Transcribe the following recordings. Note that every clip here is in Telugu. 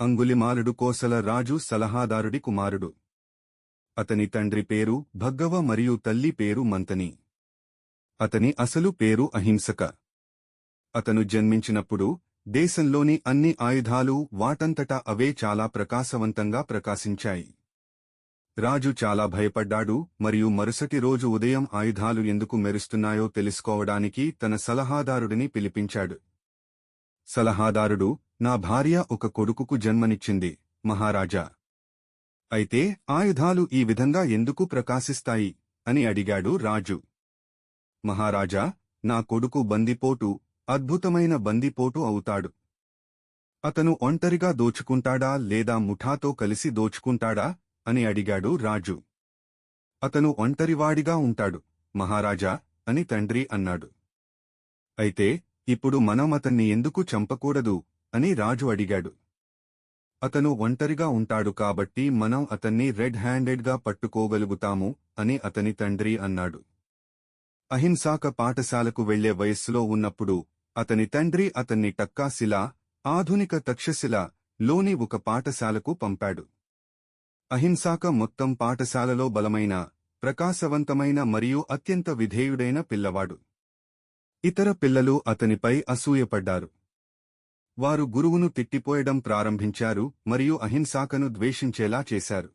అంగులిమాలుడు కోసల రాజు సలహాదారుడి కుమారుడు. అతని తండ్రి పేరు భగ్గవ మరియు తల్లి పేరు మంతని. అతని అసలు పేరు అహింసక. అతను జన్మించినప్పుడు దేశంలోని అన్ని ఆయుధాలు వాటంతటా అవే చాలా ప్రకాశవంతంగా ప్రకాశించాయి. రాజు చాలా భయపడ్డాడు మరియు మరుసటి రోజు ఉదయం ఆయుధాలు ఎందుకు మెరుస్తున్నాయో తెలుసుకోవడానికి తన సలహాదారుడిని పిలిపించాడు. సలహాదారుడు నా భార్య ఒక కొడుకుకు జన్మనిచ్చింది మహారాజా. అయితే ఆయుధాలు ఈ విధంగా ఎందుకు ప్రకాశిస్తాయి? అని అడిగాడు రాజు. మహారాజా నా కొడుకు బందిపోటు అద్భుతమైన బందిపోటు అవుతాడు. అతను ఒంటరిగా దోచుకుంటాడా లేదా ముఠాతో కలిసి దోచుకుంటాడా? అని అడిగాడు రాజు. అతను ఒంటరివాడిగా ఉంటాడు మహారాజా అని తండ్రి అన్నాడు. అయితే ఇప్పుడు మనం అతన్ని ఎందుకు చంపకూడదు? అని రాజు అడిగాడు. అతను ఒంటరిగా ఉంటాడు కాబట్టి మనం అతన్ని రెడ్ హ్యాండెడ్గా పట్టుకోగలుగుతాము అని అతని తండ్రి అన్నాడు. అహింసాక పాఠశాలకు వెళ్ళే వయస్సులో ఉన్నప్పుడు అతని తండ్రి అతన్ని టక్కాశిల ఆధునిక తక్షశిల లోని ఒక పాఠశాలకు పంపాడు. అహింసాక మొత్తం పాఠశాలలో బలమైన ప్రకాశవంతమైన మరియు అత్యంత విధేయుడైన పిల్లవాడు. ఇతర పిల్లలు అతనిపై అసూయపడ్డారు. వారు గురువును తిట్టిపోయడం ప్రారంభించారు మరియు అహింసాకను ద్వేషించేలా చేశారు.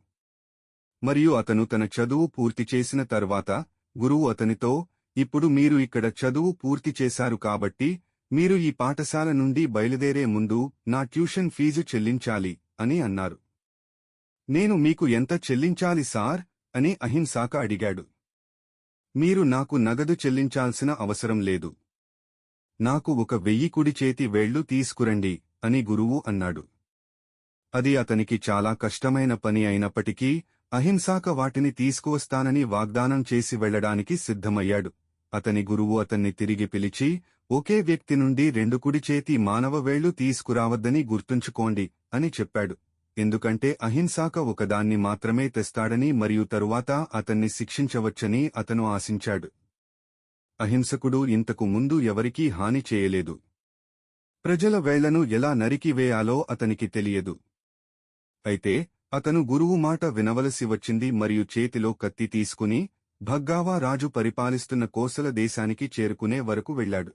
మరియు అతను తన చదువు పూర్తి చేసిన తర్వాత గురువు అతనితో ఇప్పుడు మీరు ఇక్కడ చదువు పూర్తి చేశారు కాబట్టి మీరు ఈ పాఠశాల నుండి బయలుదేరే ముందు నా ట్యూషన్ ఫీజు చెల్లించాలి అని అన్నారు. నేను మీకు ఎంత చెల్లించాలి సార్? అని అహింసాక అడిగాడు. మీరు నాకు నగదు చెల్లించాల్సిన అవసరం లేదు. నాకు ఒక వెయ్యి కుడి చేతి వేళ్ళు తీసుకురండి అని గురువు అన్నాడు. అది అతనికి చాలా కష్టమైన పని అయినప్పటికీ అహింసాక వాటిని తీసుకువస్తానని వాగ్దానం చేసి వెళ్ళడానికి సిద్ధమయ్యాడు. అతని గురువు అతన్ని తిరిగి పిలిచి ఒకే వ్యక్తి నుండి రెండు కుడి చేతి మానవ వేళ్ళు తీసుకురావద్దని గుర్తుంచుకోండి అని చెప్పాడు. ఎందుకంటే అహింసాక ఒకదాన్ని మాత్రమే తెస్తాడని మరియు తరువాత అతన్ని శిక్షించవచ్చని అతను ఆశించాడు. అహింసకుడు ఇంతకు ముందు ఎవరికీ హాని చేయలేదు. ప్రజల వేళ్ళను ఎలా నరికివేయాలో అతనికి తెలియదు. అయితే అతను గురువు మాట వినవలసి వచ్చింది మరియు చేతిలో కత్తి తీసుకుని భగ్గావా రాజు పరిపాలిస్తున్న కోసల దేశానికి చేరుకునే వరకు వెళ్ళాడు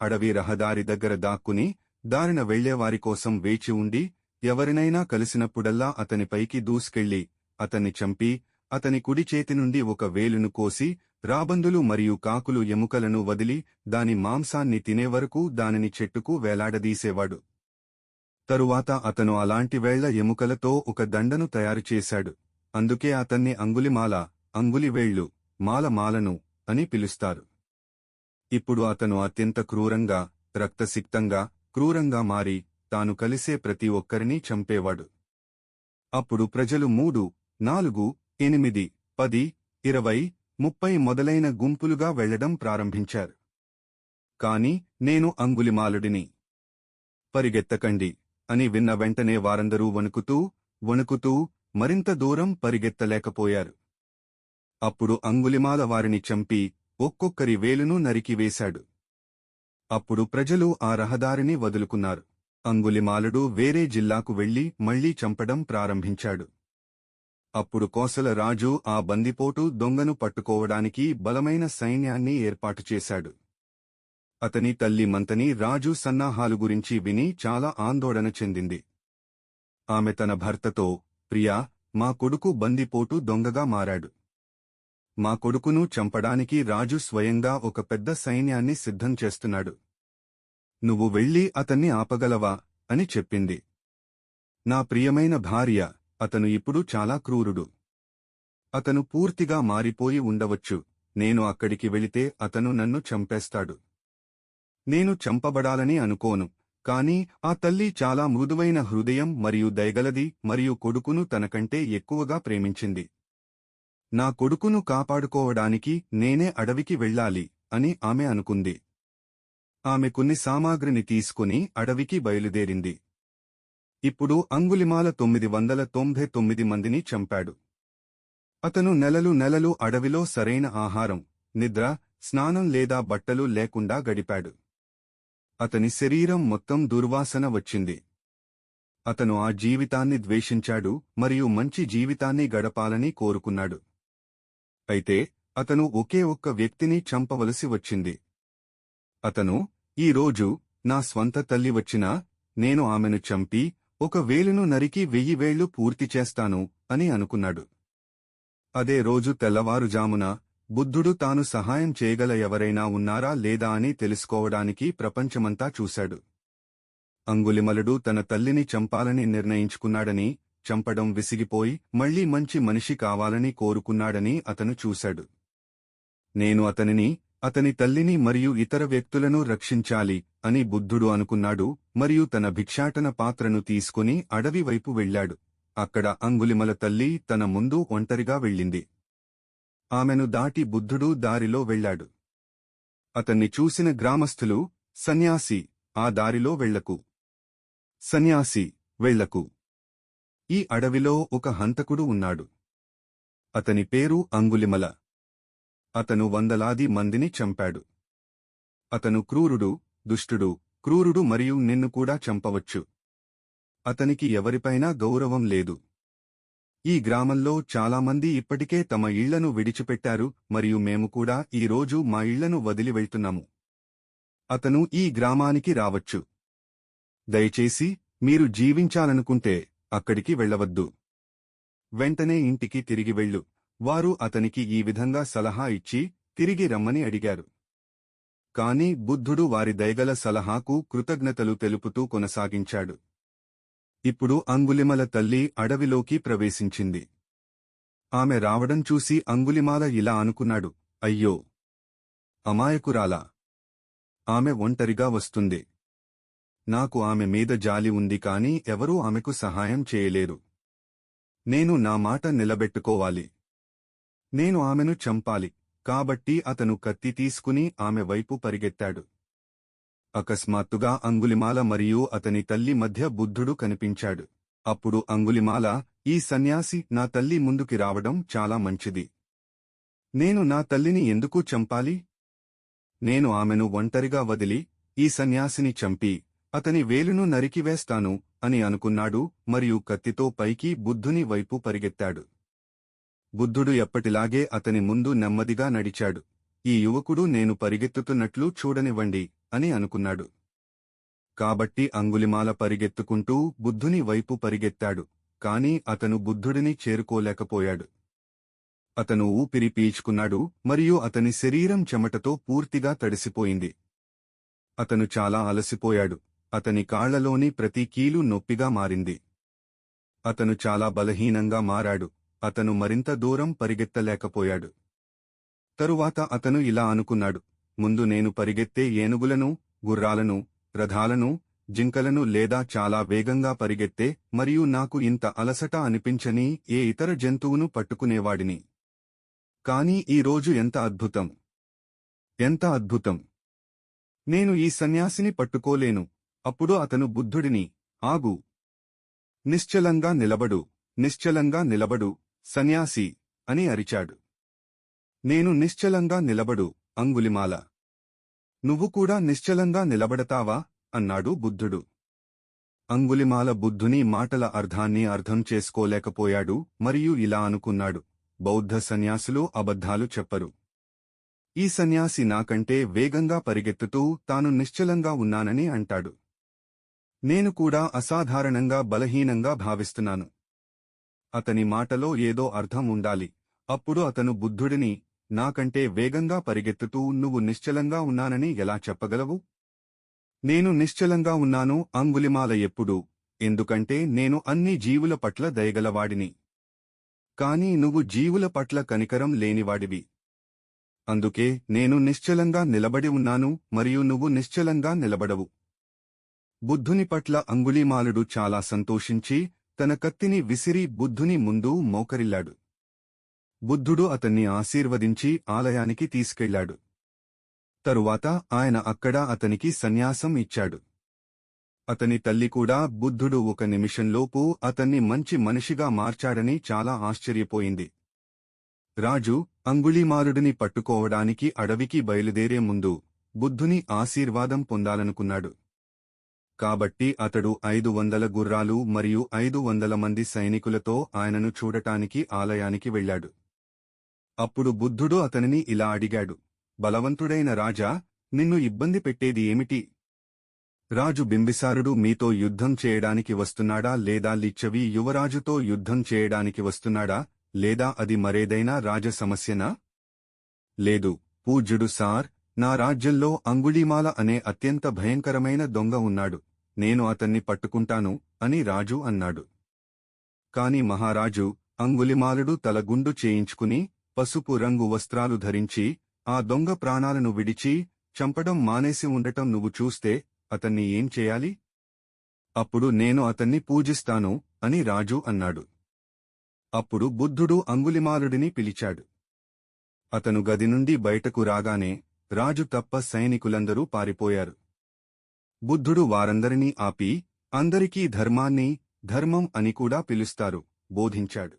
అడవి రహదారి దగ్గర దాక్కుని దారిన వెళ్ళేవారి కోసం వేచి ఉండి ఎవరినైనా కలిసినప్పుడల్లా అతనిపైకి దూసుకెళ్ళి అతన్ని చంపి అతని కుడి చేతి నుండి ఒక వేలును కోసి రాబందులు మరియు కాకులు ఎముకలను వదిలి దాని మాంసాన్ని తినేవరకు దానిని చెట్టుకు వేలాడదీసేవాడు. తరువాత అతను అలాంటి వేళ్ళ ఎముకలతో ఒక దండను తయారుచేశాడు అందుకే అతన్ని అంగులిమాల అంగులివేళ్ళు మాలమాలను అని పిలుస్తారు. ఇప్పుడు అతను అత్యంత క్రూరంగా రక్తసిక్తంగా క్రూరంగా మారి తాను కలిసే ప్రతి ఒక్కరినీ చంపేవాడు. అప్పుడు ప్రజలు మూడు నాలుగు ఎనిమిది పది ఇరవై ముప్పై మొదలైన గుంపులుగా వెళ్ళడం ప్రారంభించారు. కాని నేను అంగులిమాలుడిని. పరిగెత్తకండి అని విన్న వెంటనే వారందరూ వణుకుతూ వణుకుతూ మరింత దూరం పరిగెత్తలేకపోయారు. అప్పుడు అంగులిమాల వారిని చంపి ఒక్కొక్కరి వేలును నరికివేశాడు అప్పుడు ప్రజలు ఆ రహదారిని వదులుకున్నారు. అంగులిమాలుడు వేరే జిల్లాకు వెళ్ళి మళ్ళీ చంపడం ప్రారంభించాడు. అప్పుడు కోసల రాజు ఆ బందిపోటు దొంగను పట్టుకోవడానికి బలమైన సైన్యాన్ని ఏర్పాటు చేశాడు. అతని తల్లి మంతని రాజు సన్నాహాలు గురించి విని చాలా ఆందోళన చెందింది. ఆమె తన భర్తతో ప్రియా మా కొడుకు బందిపోటు దొంగగా మారాడు. మా కొడుకును చంపడానికి రాజు స్వయంగా ఒక పెద్ద సైన్యాన్ని సిద్ధం చేస్తున్నాడు. నువ్వు వెళ్ళి అతన్ని ఆపగలవా? అని చెప్పింది. నా ప్రియమైన భార్య అతను ఇప్పుడు చాలా క్రూరుడు. అతను పూర్తిగా మారిపోయి ఉండవచ్చు. నేను అక్కడికి వెళితే అతను నన్ను చంపేస్తాడు. నేను చంపబడాలని అనుకోను. కాని ఆ తల్లి చాలా మృదువైన హృదయం మరియు దయగలది మరియు కొడుకును తనకంటే ఎక్కువగా ప్రేమించింది. నా కొడుకును కాపాడుకోవడానికి నేనే అడవికి వెళ్ళాలి అని ఆమె అనుకుంది. ఆమె కొన్ని సామాగ్రిని తీసుకుని అడవికి బయలుదేరింది. ఇప్పుడు అంగులిమాల తొమ్మిది వందల తొంభై తొమ్మిది మందిని చంపాడు. అతను నెలలు నెలలు అడవిలో సరైన ఆహారం నిద్ర స్నానం లేదా బట్టలు లేకుండా గడిపాడు. అతని శరీరం మొత్తం దుర్వాసన వచ్చింది. అతను ఆ జీవితాన్ని ద్వేషించాడు మరియు మంచి జీవితాన్ని గడపాలని కోరుకున్నాడు. అయితే అతను ఒకే ఒక్క వ్యక్తిని చంపవలసి వచ్చింది. అతను ఈ రోజు నా స్వంత తల్లి వచ్చినా నేను ఆమెను చంపి ఒక వేలును నరికి వెయ్యి వేళ్ళు పూర్తి చేస్తాను అని అనుకున్నాడు. అదే రోజు తెల్లవారుజామున బుద్ధుడు తాను సహాయం చేయగల ఎవరైనా ఉన్నారా లేదా అని తెలుసుకోవడానికి ప్రపంచమంతా చూశాడు. అంగులిమలుడు తన తల్లిని చంపాలని నిర్ణయించుకున్నాడని చంపడం విసిగిపోయి మళ్ళీ మంచి మనిషి కావాలని కోరుకున్నాడని అతను చూశాడు. నేను అతనిని అతని తల్లిని మరియు ఇతర వ్యక్తులను రక్షించాలి అని బుద్ధుడు అనుకున్నాడు మరియు తన భిక్షాటన పాత్రను తీసుకుని అడవి వైపు వెళ్ళాడు అక్కడ అంగులిమల తల్లి తన ముందు ఒంటరిగా వెళ్ళింది. ఆమెను దాటి బుద్ధుడు దారిలో వెళ్ళాడు. అతన్ని చూసిన గ్రామస్థులు సన్యాసి ఆ దారిలో వెళ్ళకు సన్యాసి వెళ్ళకు ఈ అడవిలో ఒక హంతకుడు ఉన్నాడు. అతని పేరు అంగులిమల. అతను వందలాది మందిని చంపాడు. అతను క్రూరుడు దుష్టుడు క్రూరుడు మరియు నిన్ను కూడా చంపవచ్చు. అతనికి ఎవరిపైనా గౌరవం లేదు. ఈ గ్రామంలో చాలామంది ఇప్పటికే తమ ఇళ్ళను విడిచిపెట్టారు మరియు మేము కూడా ఈ రోజు మా ఇళ్ళను వదిలి వెళ్తున్నాము అతను ఈ గ్రామానికి రావచ్చు. దయచేసి మీరు జీవించాలనుకుంటే అక్కడికి వెళ్ళవద్దు. వెంటనే ఇంటికి తిరిగి వెళ్ళు. వారు అతనికి ఈ విధంగా సలహా ఇచ్చి తిరిగి రమ్మని అడిగారు. కాని బుద్ధుడు వారి దయగల సలహాకు కృతజ్ఞతలు తెలుపుతూ కొనసాగించాడు. ఇప్పుడు అంగులిమల తల్లి అడవిలోకి ప్రవేశించింది. ఆమె రావడం చూసి అంగులిమాల ఇలా అనుకున్నాడు అయ్యో! అమాయకురాలా! ఆమె ఒంటరిగా వస్తుంది. నాకు ఆమె మీద జాలి ఉంది కాని ఎవరూ ఆమెకు సహాయం చేయలేరు. నేను నా మాట నిలబెట్టుకోవాలి. నేను ఆమెను చంపాలి. కాబట్టి అతను కత్తి తీసుకుని ఆమె వైపు పరిగెత్తాడు. అకస్మాత్తుగా అంగులిమాల మరియు అతని తల్లి మధ్య బుద్ధుడు కనిపించాడు. అప్పుడు అంగులిమాల ఈ సన్యాసి నా తల్లి ముందుకి రావడం చాలా మంచిది. నేను నా తల్లిని ఎందుకు చంపాలి? నేను ఆమెను ఒంటరిగా వదిలి ఈ సన్యాసిని చంపి అతని వేలును నరికివేస్తాను అని అనుకున్నాడు మరియు కత్తితో పైకి బుద్ధుని వైపు పరిగెత్తాడు. బుద్ధుడు ఎప్పటిలాగే అతని ముందు నెమ్మదిగా నడిచాడు. ఈ యువకుడు నేను పరిగెత్తుతున్నట్లు చూడనివ్వండి అని అనుకున్నాడు. కాబట్టి అంగులిమాల పరిగెత్తుకుంటూ బుద్ధుని వైపు పరిగెత్తాడు. కాని అతను బుద్ధుడిని చేరుకోలేకపోయాడు. అతను ఊపిరి పీల్చుకున్నాడు మరియు అతని శరీరం చెమటతో పూర్తిగా తడిసిపోయింది. అతను చాలా అలసిపోయాడు. అతని కాళ్ళలోని ప్రతి కీలు నొప్పిగా మారింది. అతను చాలా బలహీనంగా మారాడు. అతను మరింత దూరం పరిగెత్తలేకపోయాడు. తరువాత అతను ఇలా అనుకున్నాడు. ముందు నేను పరిగెత్తే ఏనుగులను గుర్రాలను రథాలను జింకలను లేదా చాలా వేగంగా పరిగెత్తే మరియు నాకు ఇంత అలసట అనిపించని ఏ ఇతర జంతువును పట్టుకునేవాడిని. కాని ఈ రోజు ఎంత అద్భుతం! ఎంత అద్భుతం! నేను ఈ సన్యాసిని పట్టుకోలేను. అప్పుడు అతను బుద్ధుడిని ఆగు! నిశ్చలంగా నిలబడు! నిశ్చలంగా నిలబడు! సన్యాసి అని అరిచాడు. నేను నిశ్చలంగా నిలబడు అంగులిమాల. నువ్వు కూడా నిశ్చలంగా నిలబడతావా? అన్నాడు బుద్ధుడు. అంగులిమాల బుద్ధుని మాటల అర్థాన్ని అర్థం చేసుకోలేకపోయాడు మరియు ఇలా అనుకున్నాడు. బౌద్ధ సన్యాసులు అబద్ధాలు చెప్పరు. ఈ సన్యాసి నాకంటే వేగంగా పరిగెత్తుతూ తాను నిశ్చలంగా ఉన్నానని అంటాడు. నేను కూడా అసాధారణంగా బలహీనంగా భావిస్తున్నాను. అతని మాటలో ఏదో అర్థం ఉండాలి. అప్పుడు అతను బుద్ధుడిని నాకంటే వేగంగా పరిగెత్తుతూ నువ్వు నిశ్చలంగా ఉన్నానని ఎలా చెప్పగలవు? నేను నిశ్చలంగా ఉన్నాను అంగులిమాల ఎప్పుడు. ఎందుకంటే నేను అన్ని జీవుల పట్ల దయగలవాడిని. కాని నువ్వు జీవుల పట్ల కనికరం లేనివాడివి. అందుకే నేను నిశ్చలంగా నిలబడి ఉన్నాను మరియు నువ్వు నిశ్చలంగా నిలబడవు. బుద్ధుని పట్ల అంగుళీమాలుడు చాలా సంతోషించి తన కత్తిని విసిరి బుద్ధుని ముందు మోకరిల్లాడు. బుద్ధుడు అతన్ని ఆశీర్వదించి ఆలయానికి తీసుకెళ్ళాడు. తరువాత ఆయన అక్కడ అతనికి సన్యాసం ఇచ్చాడు. అతని తల్లి కూడా బుద్ధుడు ఒక నిమిషంలోపు అతన్ని మంచి మనిషిగా మార్చాడని చాలా ఆశ్చర్యపోయింది. రాజు అంగుళీమారుడిని పట్టుకోవడానికి అడవికి బయలుదేరే ముందు బుద్ధుని ఆశీర్వాదం పొందాలనుకున్నాడు. కాబట్టి అతడు ఐదు వందల గుర్రాలు మరియు ఐదు వందల మంది సైనికులతో ఆయనను చూడటానికి ఆలయానికి వెళ్ళాడు. అప్పుడు బుద్ధుడు అతనిని ఇలా అడిగాడు బలవంతుడైన రాజా నిన్ను ఇబ్బంది పెట్టేది ఏమిటి? రాజు బింబిసారుడు మీతో యుద్ధం చేయడానికి వస్తున్నాడా లేదా లిచ్చవి యువరాజుతో యుద్ధం చేయడానికి వస్తున్నాడా లేదా అది మరేదైనా రాజ సమస్యనా? లేదు పూజ్యుడు సార్ నా రాజ్యంలో అంగుళీమాల అనే అత్యంత భయంకరమైన దొంగ ఉన్నాడు. నేను అతన్ని పట్టుకుంటాను అని రాజు అన్నాడు. కాని మహారాజు అంగులిమాలుడు తల గుండు చేయించుకుని పసుపు రంగు వస్త్రాలు ధరించి ఆ దొంగ ప్రాణాలను విడిచి చంపడం మానేసి ఉండటం నువ్వు చూస్తే అతన్ని ఏం చేయాలి? అప్పుడు నేను అతన్ని పూజిస్తాను అని రాజు అన్నాడు. అప్పుడు బుద్ధుడు అంగులిమాలుడిని పిలిచాడు. అతను గది నుండి బయటకు రాగానే రాజు తప్ప సైనికులందరూ పారిపోయారు. బుద్ధుడు వారందరినీ ఆపి అందరికీ ధర్మాన్ని ధర్మం అని కూడా పిలుస్తారు బోధించాడు.